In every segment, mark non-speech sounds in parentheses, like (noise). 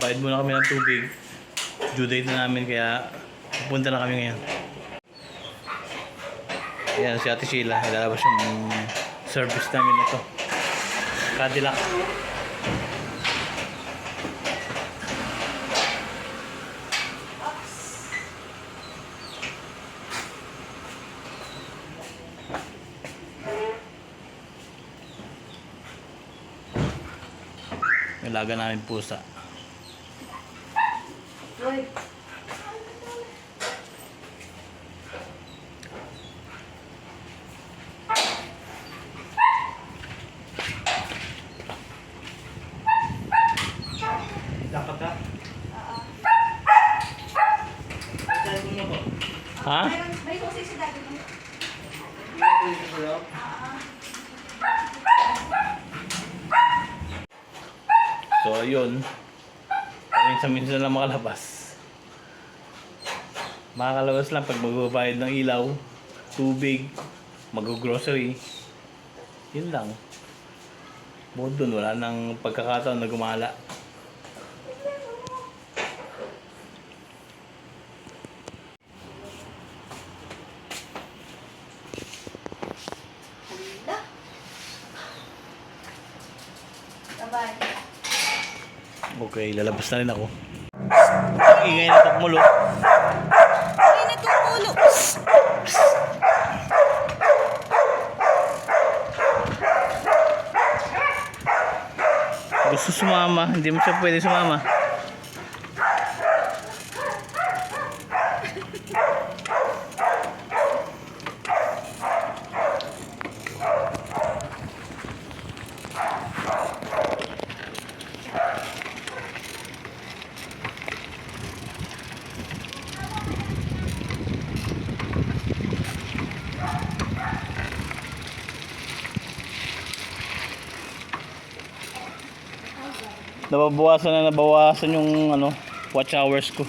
bayad muna kami ng tubig. Due date na namin kaya pupunta na kami ngayon. Ayan si Ate Sheila. Ilalabas yung service namin na to. Cadillac. Ilaga namin pusa. Uy, Dapat ka? Ha? mayroon, may kusi si daddy mo. So, ayun. Minsan-minsan lang makalabas. Makakalabas lang pag magbabayad ng ilaw, tubig, mag-grocery. Yun lang. Bukod dun, wala nang pagkakataon na gumala. Okay, lalabas na rin ako. Ingay na tukmulo. Init yung ulo. Gusto sumama, hindi mo siya pwede sumama. Nababawasan na nabawasan yung ano, watch hours ko.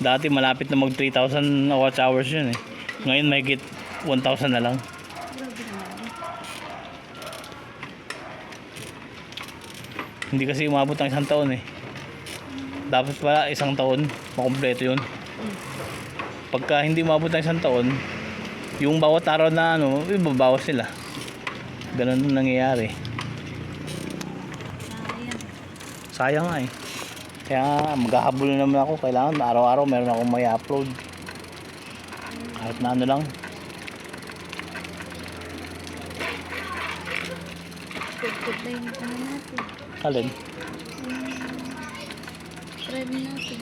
Dati malapit na mag 3,000 na watch hours yun eh. Ngayon may git 1,000 na lang. Hindi kasi umabot ng isang taon eh. Dapat pala isang taon, makumpleto yun. Pagka hindi umabot ng isang taon, yung bawat araw na ano, ibabawas nila. Ganun ang nangyayari. Sayang nga eh. Kaya maghahabol na naman ako. Kailangan araw-araw meron akong may upload. Kahit na ano lang. Good na yung ano natin. Alin? Thread natin.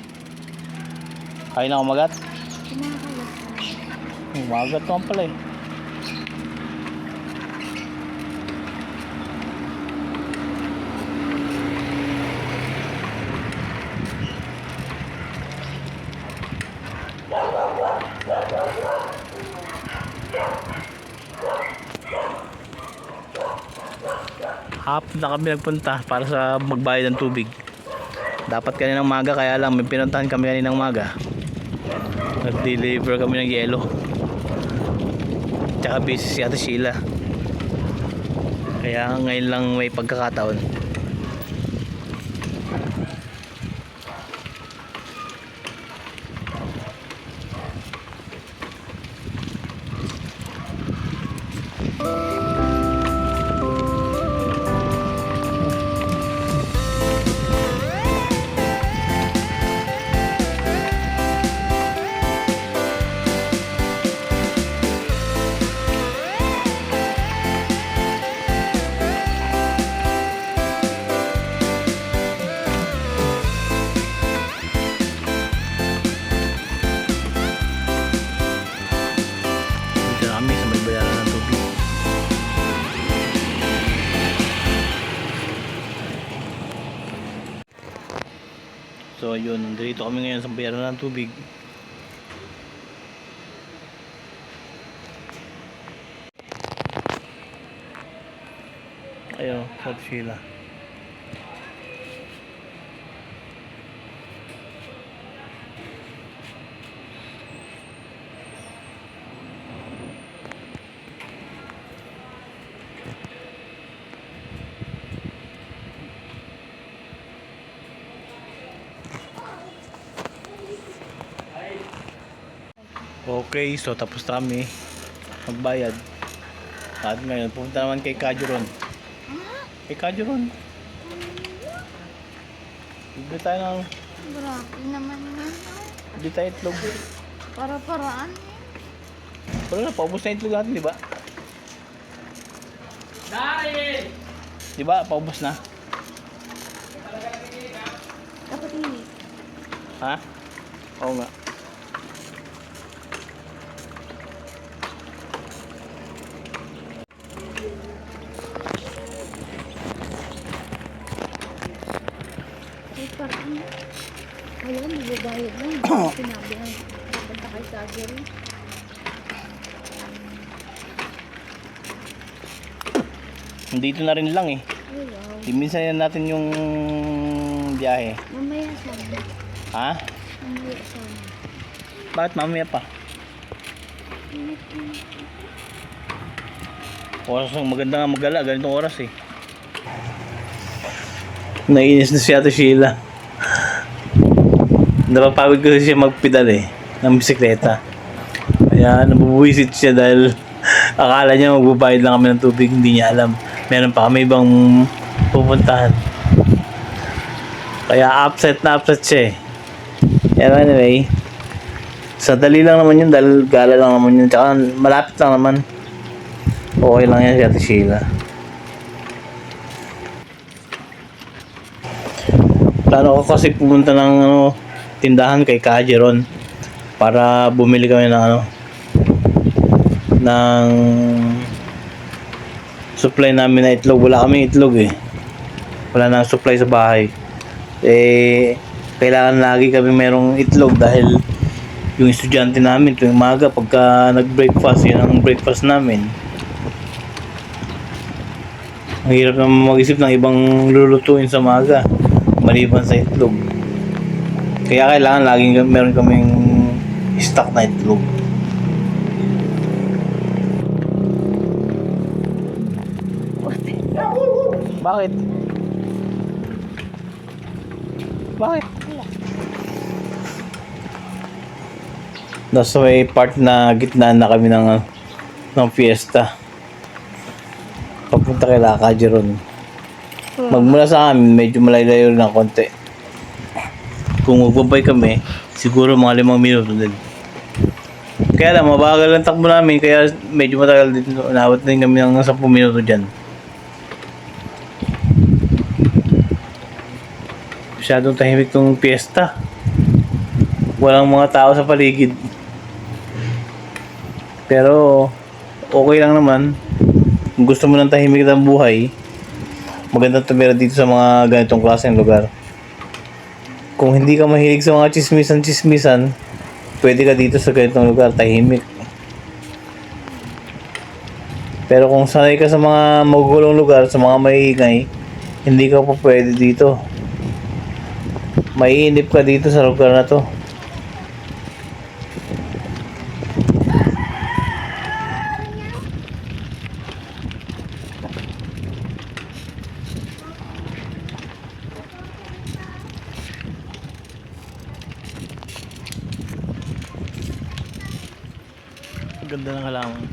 Kaya na umagat? Umagat naman pala eh. Hapon na kami nagpunta para sa magbayad ng tubig. Dapat kaninang maga kaya lang may pinuntahan kami kaninang maga. Nag-deliver kami ng yelo. Tsaka busy si Ate Sheila. Kaya ngayon lang may pagkakataon. Nandito kami ngayon sa bayaran ng tubig. Ayun, sa Sheila. Okay, so tapos na kami magbayad. At ngayon, pupunta naman kay Kajuron. Kay Kajuron. Bibili tayo ng, Grabe naman yan. bibili tayo itlog. Para-paraan. Wala na, paubos na itlog natin, di ba? Di ba, paubos na? Dapat hindi. Ha? Oo nga. Magbabayad lang. (clears throat) Sinabi na. Pupunta kay Sagari. Dito na rin lang eh. Ay, wow. Minsan yan natin yung biyahe. Mamaya sana. Ha? Mamaya sana. Bakit mamaya pa? Oras ng maganda nga magala, ganitong oras eh. Naiinis na si Ate Sheila. Napapagod kasi siya magpedal eh, ng bisikleta. Kaya nabubuisit siya dahil (laughs) akala niya magbabayad lang kami ng tubig, hindi niya alam. Meron pa kami ibang pupuntahan. Kaya upset na upset siya eh. Pero anyway, sa dali lang naman yun dahil gala lang naman yun. Tsaka malapit lang naman. Okay lang yan si Ate Sheila. Plano ko kasi pumunta ng ano, tindahan kay Kajeron para bumili kami ng ano ng supply namin na itlog. Wala kami itlog eh. Wala nang supply sa bahay. Eh, kailangan lagi kami merong itlog dahil yung estudyante namin tuwing umaga pagka nag-breakfast, yun ang breakfast namin. Ang hirap naman mag-isip ng ibang lulutuin sa umaga maliban sa itlog. Kaya kailangan laging meron kaming stock na itlog. Bakit? Bakit? Nasa may part na gitnaan na kami ng, ng fiesta. Papunta kay Lakajeron. Magmula sa amin, medyo malayo ng konti. Kung magbabay kami, siguro mga limang minuto din. Kaya lang, mabagal ang takbo namin, kaya medyo matagal dito. Naabot din kami ng 10 minuto dyan. Masyadong tahimik tong piyesta. Walang mga tao sa paligid. Pero, okay lang naman. Kung gusto mo ng tahimik ng buhay, magandang tumira dito sa mga ganitong klaseng lugar. Kung hindi ka mahilig sa mga chismisan-chismisan, pwede ka dito sa ganitong lugar, tahimik. Pero kung sanay ka sa mga magugulong lugar, sa mga maingay, hindi ka pa pwede dito. Maiinip ka dito sa lugar na to. Ganda ng halaman.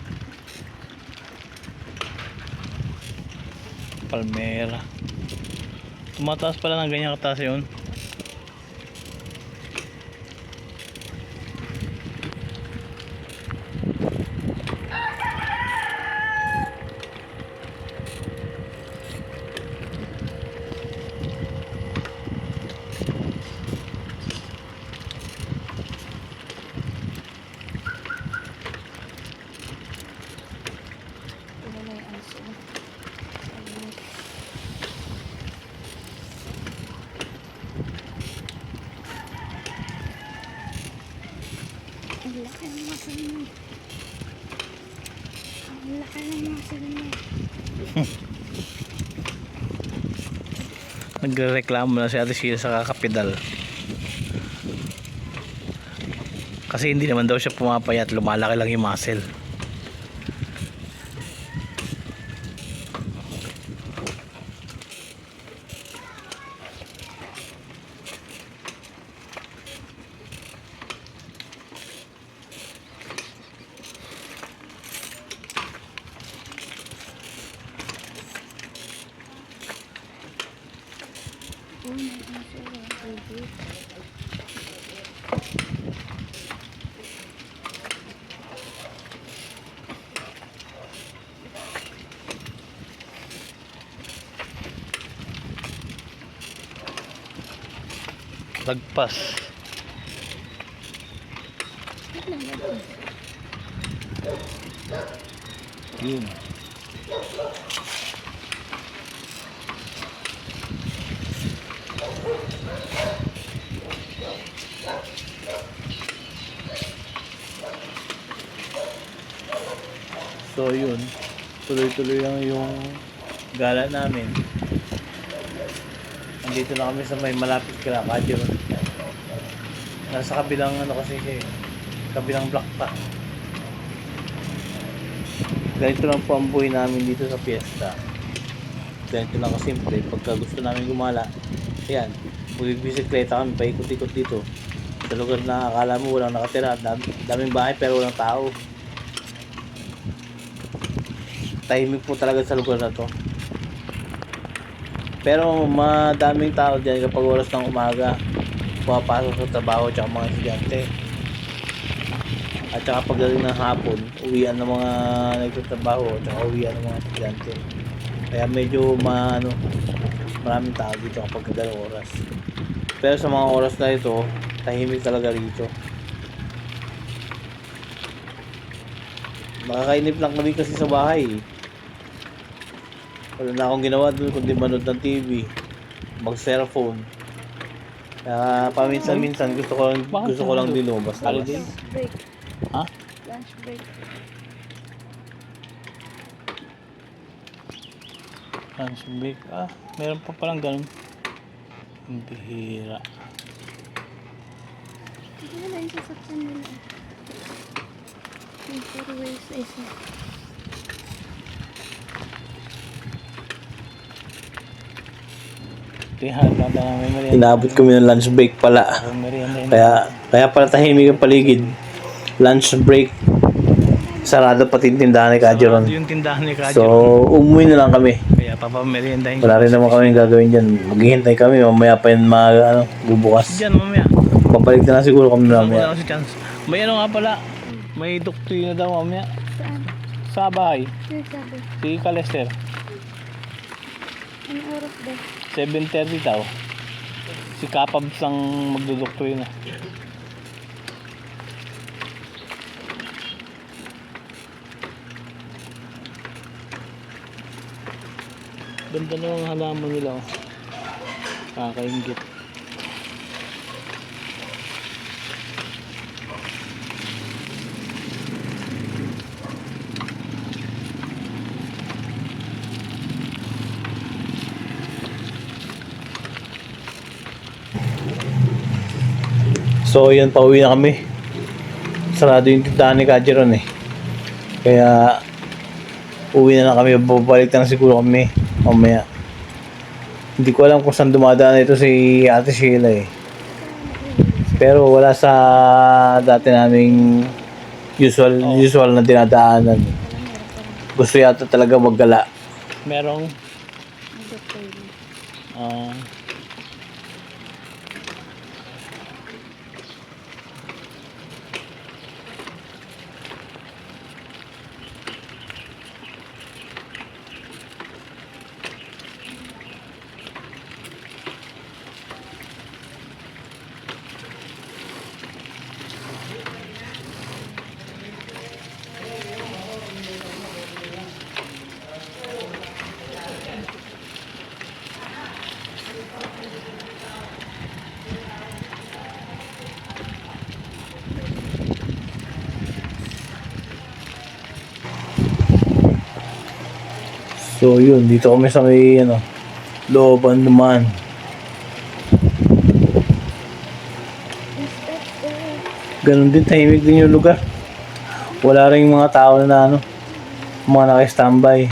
Palmera. Tumataas pala ng ganyan kataas yun. Ito na yung aso. Ayun. Ang laki ng muscle mo. Ang laki ng muscle mo. Nagreklamo na si Ate Sheila sa kakapidal. Kasi hindi naman daw siya pumapayat, lumalaki lang yung muscle. lagpas. Yun. Tuloy-tuloy lang yung gala namin. Andito na kami sa may malapit kila Kadyo. Nasa kabilang ano kasi siya eh, kabilang block pa. Ganito lang po ang buhay namin dito sa piyesta. Ganito lang kasimple. Pagka gusto namin gumala, ayan, bisikleta kami, paikot-ikot dito. Sa lugar na akala mo walang nakatira, dam, daming bahay pero walang tao. Tahimik po talaga sa lugar na to. Pero madaming tao dyan kapag oras ng umaga, pumapasok sa trabaho tsaka mga estudyante. At saka pagdating ng hapon, uwian ng mga nagtatrabaho at saka uwian ng mga estudyante. Kaya medyo ma, ano, maraming tao dito kapag ganong oras. Pero sa mga oras na ito, tahimik talaga rito. Nakakainip lang kami kasi sa bahay. Wala na akong ginawa doon kundi manood ng TV, mag-cellphone. Kaya paminsan-minsan gusto ko lang, gusto ko lang din lumabas. Lunch break. Ha? Lunch break. Lunch break. Ah, meron pa palang ganun. Ang bihira. Hindi wala yung sasakyan nila. Yung isa. Tihan, ganda na merienda. Inabot kami ng lunch break pala. Kaya, kaya pala tahimik ang paligid. Lunch break. Sarado pati yung tindahan ni Kadyo ron. yung tindahan ni Kadyo. So, umuwi na lang kami. Kaya papameriendahin ko. Wala rin naman kami gagawin dyan. Maghihintay kami. Mamaya pa yun mga, ano, bubukas. Diyan mamaya. Papalik na lang siguro kami mamaya. May ano nga pala. May doktrina daw mamaya. Saan? Sa bahay. Sino sabi? Si Calester. Anong oras ba? 7.30 daw. Si Kapabs ang magdodoktrina. Ganda na ang halaman nila. Oh. Kakaingit. So, yun, pauwi na kami. Sarado yung tindahan ni Kadyo ron eh. Kaya, uwi na lang kami. Babalik na siguro kami mamaya. Hindi ko alam kung saan dumadaan ito si Ate Sheila eh. Pero wala sa dati naming usual Oh. usual na dinadaanan. Gusto yata talaga maggala. Merong Ang So yun, dito kami sa may ano, looban naman. Ganun din, tahimik din yung lugar. Wala rin yung mga tao na ano, mga naka-standby.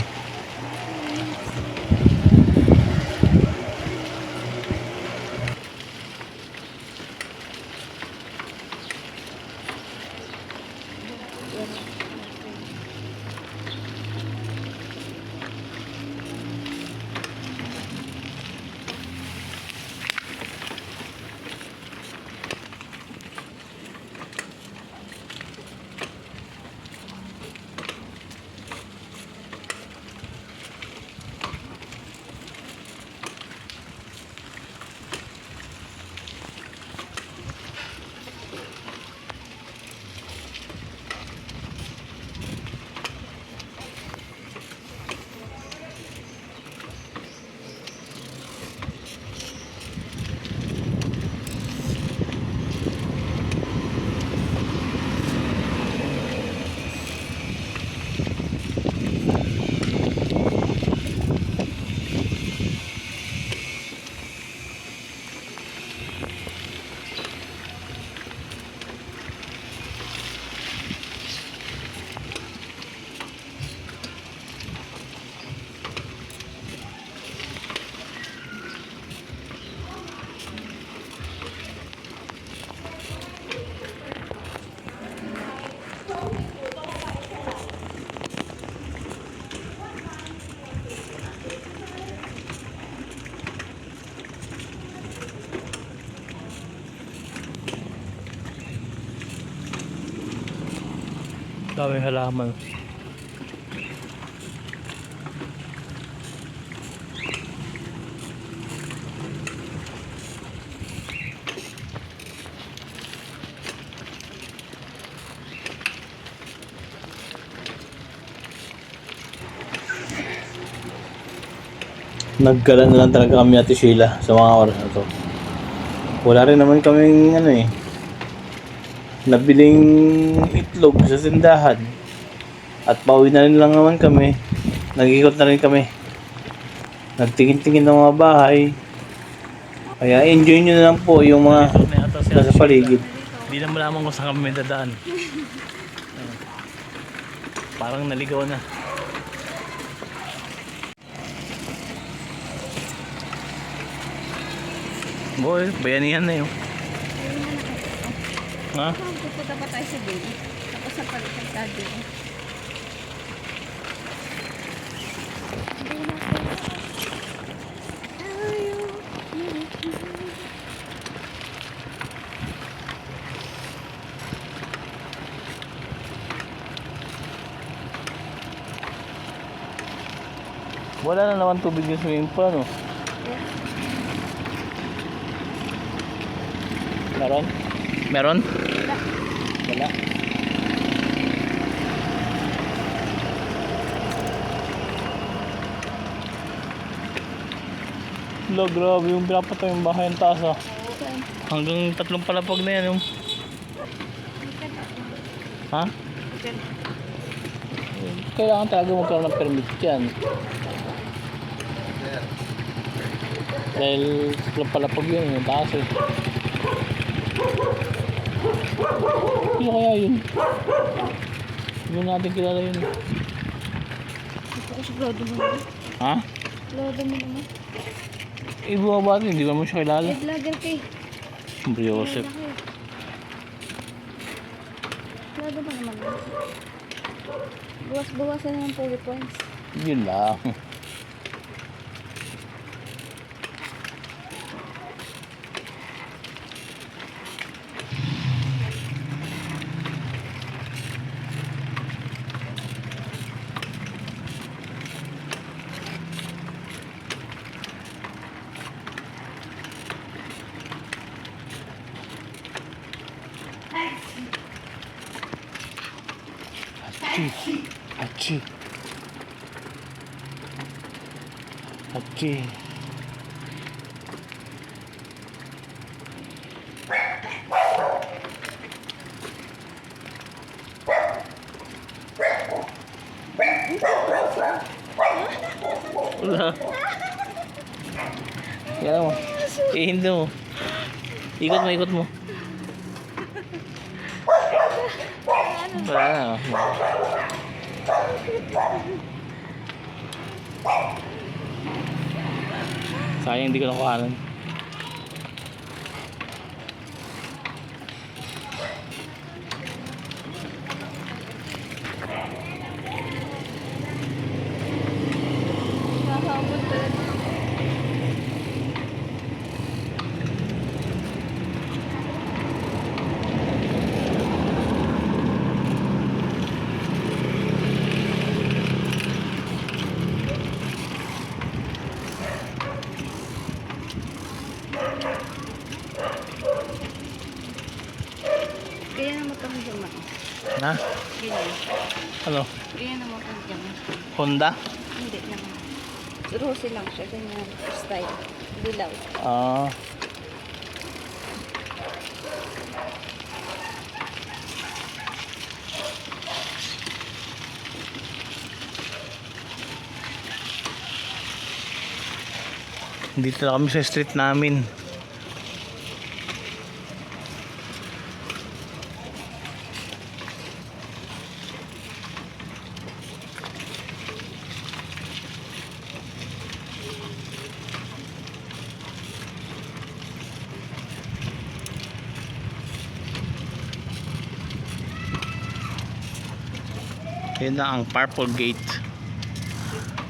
Dami halaman. Nagkalan na lang talaga kami Ate Sheila sa mga oras na to. Wala rin naman kaming ano eh. Nabiling itlog sa tindahan. At pauwi na rin lang naman kami. Nag-ikot na rin kami. Nagtingin-tingin ng mga bahay. Kaya enjoy nyo na lang po yung mga nasa paligid. Hindi na malaman kung saan kami dadaan. Parang naligaw na. Boy, bayanihan na yun. Ha? Pupunta pa tayo sa bin. Tapos sa pagkakado. Wala na naman tubig yung swimming pool, ano? Meron? Meron? Wala. Wala, grabe yung pinapatay yung bahay ng taas ah. Hanggang tatlong palapag na yan yung... Ha? Kailangan talaga magkaroon ng permit yan. Dahil tatlong palapag yun yung taas eh. Ano kaya yun? Hindi natin kilala yun. Sigurado mo naman. Ha? Sigurado mo naman. Eh, bumaba natin, hindi naman siya kilala. Eh, vlogger kay. Siyempre, Joseph. Sigurado mo naman. Buwas-buwasan na ng puli points. Yun lang. Achi. Achi. Achi. Wala. Yan mo. Ihindo mo. Ikot mo, ikot mo. Wala na. Sayang hindi ko nakuhanan. Nakakabot talaga. Kaya naman kami dyan. Ha? Ganyan. Ano? Kaya naman kami dyan. Honda? Hindi naman. Rosy lang siya. Ganyan. Style. Dilaw. Ah. Dito na kami sa street namin. Yun na ang purple gate.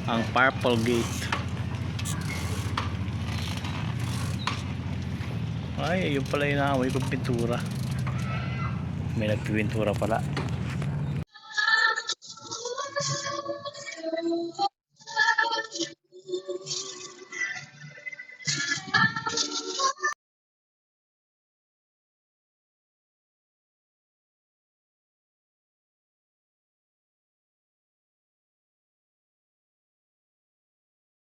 Ang purple gate. Ay, ayun pala yung naamoy kong pintura. May nagpipintura pala.